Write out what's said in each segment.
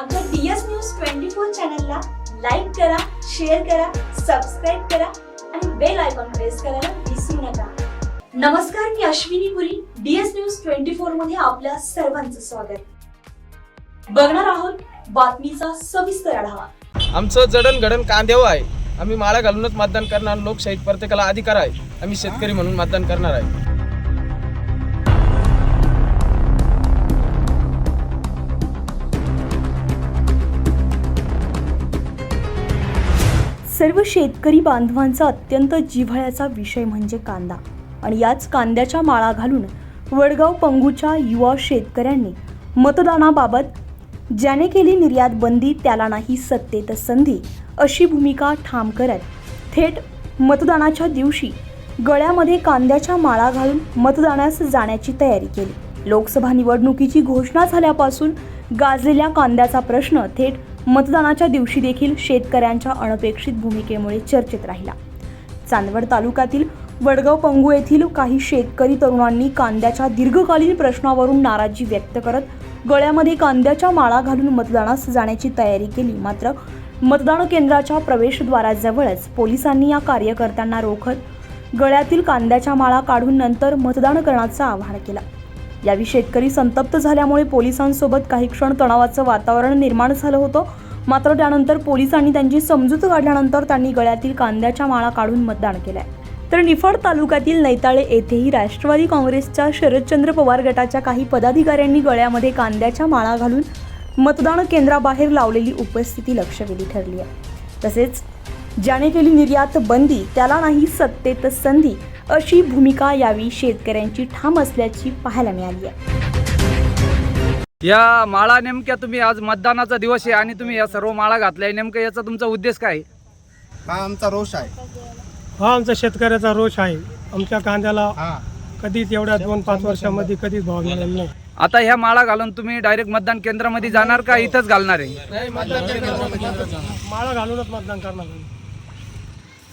आमच्या DS news twenty four चॅनलला like करा शेअर करा सबस्क्राईब करा आणि बेल आयकॉन प्रेस करायला विसरू नका. नमस्कार मी Ashwini Puri DS News twenty फोरमध्ये आपल्या सर्वांचं स्वागत. बघणार आहोत बातमीचा सविस्तर आढावा. आमचं जडणघडण कांद्यावर आहे. आम्ही माळा घालूनच मतदान करणार लोकशाहीत प्रत्येकाला अधिकार आहे. आम्ही शेतकरी म्हणून मतदान करणार आहे. सर्व शेतकरी बांधवांचा अत्यंत जिव्हाळ्याचा विषय म्हणजे कांदा. आणि याच कांद्याच्या माळा घालून वडगाव पंगूच्या युवा शेतकऱ्यांनी मतदानाबाबत ज्याने केली निर्यात बंदी त्याला नाही सत्तेत संधी अशी भूमिका ठाम करत थेट मतदानाच्या दिवशी गळ्यामध्ये कांद्याच्या माळा घालून मतदानास जाण्याची तयारी केली. लोकसभा निवडणुकीची घोषणा झाल्यापासून गाजलेल्या कांद्याचा प्रश्न थेट मतदानाच्या दिवशी देखील शेतकऱ्यांच्या अनपेक्षित भूमिकेमुळे चर्चेत राहिला. चांदवड तालुक्यातील वडगाव पंगू येथील काही शेतकरी तरुणांनी कांद्याच्या दीर्घकालीन प्रश्नावरून नाराजी व्यक्त करत गळ्यामध्ये कांद्याच्या माळा घालून मतदानास जाण्याची तयारी केली. मात्र मतदान केंद्राच्या प्रवेशद्वाराजवळच पोलिसांनी या कार्यकर्त्यांना रोखत गळ्यातील कांद्याच्या माळा काढून नंतर मतदान करण्याचं आवाहन केलं. यावेळी शेतकरी संतप्त झाल्यामुळे पोलिसांसोबत काही क्षण तणावाचं वातावरण निर्माण झालं होतं. मात्र त्यानंतर पोलिसांनी त्यांची समजूत काढल्यानंतर त्यांनी गळ्यातील कांद्याच्या माळा काढून मतदान केलंय. तर निफाड तालुक्यातील नैताळे येथेही राष्ट्रवादी काँग्रेसच्या शरदचंद्र पवार गटाच्या काही पदाधिकाऱ्यांनी गळ्यामध्ये कांद्याच्या माळा घालून मतदान केंद्राबाहेर लावलेली उपस्थिती लक्षवेधी ठरली आहे. तसेच ज्याने केली निर्यात बंदी त्याला नाही सत्तेत संधी अशी भूमिका यावेळी शेतकऱ्यांची ठाम असल्याची पाहायला मिळाली आहे. या माळा नेमक्या तुम्ही आज मतदानाचा दिवस आहे आणि तुम्ही या सर्व माळा घातल्या. नेमकं याचा तुमचा उद्देश काय आहे? हा आमचा रोष आहे. हा आमचा शेतकऱ्याचा रोष आहे. आमच्या कांद्याला हा. कधीच एवढ्या दोन पाच वर्षामध्ये कधीच भाव मिळाला नाही. आता ह्या माळा घालून तुम्ही डायरेक्ट मतदान केंद्रामध्ये जाणार का इथंच घालणार आहे? माळा घालूनच मतदान करणार आम्ही.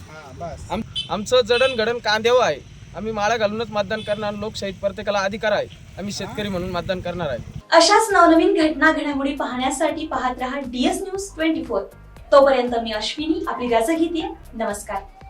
हा बस. आम- आमचं जडणघडण कांद्यावर आहे. आम्ही माळा घालूनच मतदान करणार लोकशाहीत प्रत्येकाला अधिकार आहे. आम्ही शेतकरी म्हणून मतदान करणार आहे. अशाच नवनवीन घटना घडामोडी पाहण्यासाठी पाहत रहा डीएस न्यूज ट्वेंटी फोर तोपर्यंत मी अश्विनी आपली रजा घेते. नमस्कार.